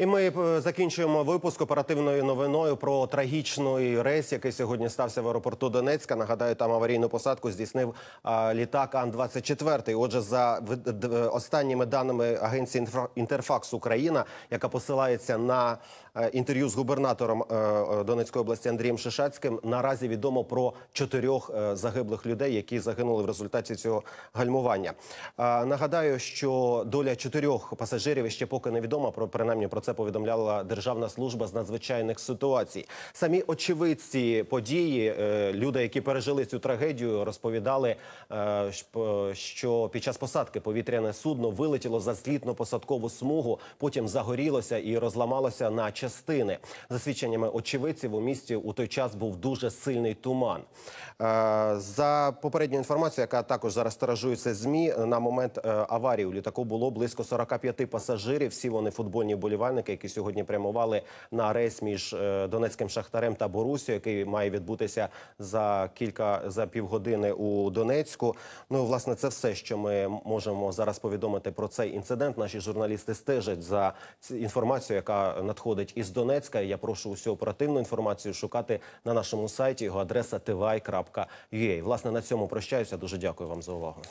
І ми е, закінчуємо випуск оперативною новиною про трагічний рейс, який сьогодні стався в аеропорту Донецька. Нагадаю, там аварійну посадку здійснив літак Ан-24. Отже, за д- останніми даними агенції «Інфра- Інтерфакс Україна, яка посилається на е, інтерв'ю з губернатором е, е, Донецької області Андрієм Шишацьким, наразі відомо про чотирьох е, загиблих людей, які загинули в результаті цього гальмування. Нагадаю, що доля чотирьох пасажирів ще поки невідома. Про принаймні про це повідомляла Державна служба з надзвичайних ситуацій. Самі очевидці події, е, люди, які пережили цю трагедію, розповідали, е, що під час посадки повітряне судно вилетіло за злітно-посадкову смугу, потім загорілося і розламалося на частини. За свідченнями очевидців, у місті у той час був дуже сильний туман. Е, За попередньою інформацією, яка також зараз тиражується змі, на момент аварії у літаку було близько 45 пасажирів. Всі вони футбольні вболівальники, які сьогодні прямували на рейс між е, Донецьким шахтарем та Борусією, який має відбутися за кілька за півгодини у Донецьку. Ну, власне, це все, що ми можемо зараз повідомити про цей інцидент. Наші журналісти стежать за ці- інформацією, яка надходить із Донецька. Я прошу усю оперативну інформацію шукати на нашому сайті. Його адреса tvi.ua. Власне, на цьому прощаюся. Дуже дякую вам за увагу.